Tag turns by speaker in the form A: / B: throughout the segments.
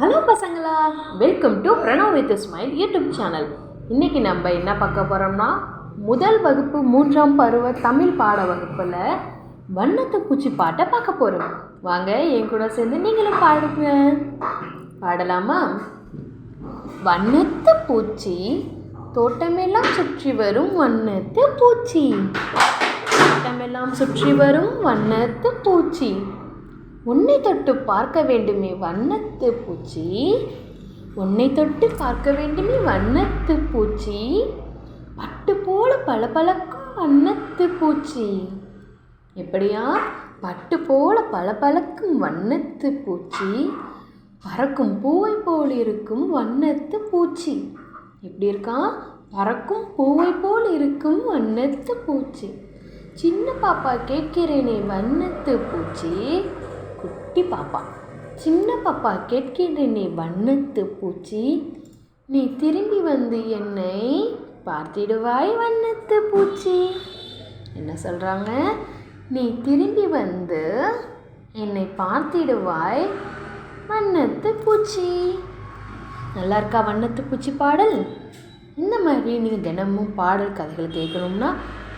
A: Hello பசங்களா. Welcome to Pranav with smile YouTube channel இன்றைக்கி நம்ம என்ன பார்க்க போகிறோம்னா முதல் வகுப்பு மூன்றாம் பருவ தமிழ் பாட வகுப்பில் வண்ணத்து பூச்சி பாட்டை பார்க்க போகிறோம் வாங்க என் கூட சேர்ந்து நீங்களும் பாடுங்க. பாடலாமா? வண்ணத்து பூச்சி தோட்டமெல்லாம் சுற்றி வரும் வண்ணத்து பூச்சி. தோட்டமெல்லாம் சுற்றி வரும் வண்ணத்து பூச்சி. உன்னை தொட்டு பார்க்க வேண்டுமே வண்ணத்து பூச்சி. உன்னை தொட்டு பார்க்க வேண்டுமே வண்ணத்து பூச்சி. பட்டு போல பளபளக்கும் வண்ணத்து பூச்சி. எப்படியா? பட்டு போல பளபளக்கும் வண்ணத்து பூச்சி. பறக்கும் பூவை போல் இருக்கும் வண்ணத்து பூச்சி. எப்படி இருக்கா? பறக்கும் பூவை போல் இருக்கும் வண்ணத்து பூச்சி. சின்ன பாப்பா கேட்கிறேனே வண்ணத்து பூச்சி. குட்டி பாப்பா. சின்ன பாப்பா கேட்கிறேனே வண்ணத்து பூச்சி. நீ திரும்பி வந்து என்னை பார்த்திடுவாய் வண்ணத்து பூச்சி. என்ன சொல்கிறாங்க நீ திரும்பி வந்து என்னை பார்த்திடுவாய் வண்ணத்து பூச்சி. நல்லா இருக்கா வண்ணத்து பூச்சி பாடல்? இந்த மாதிரி நீங்கள் தினமும் பாடல் கதைகள் கேட்கணும்னா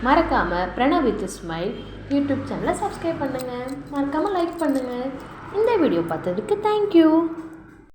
A: மறக்காமல் பிரணவ் வித் ஸ்மைல் யூடியூப் சேனலை சப்ஸ்கிரைப் பண்ணுங்கள் மறக்காமல் லைக் பண்ணுங்கள் இந்த வீடியோ பார்த்ததுக்கு தேங்க்யூ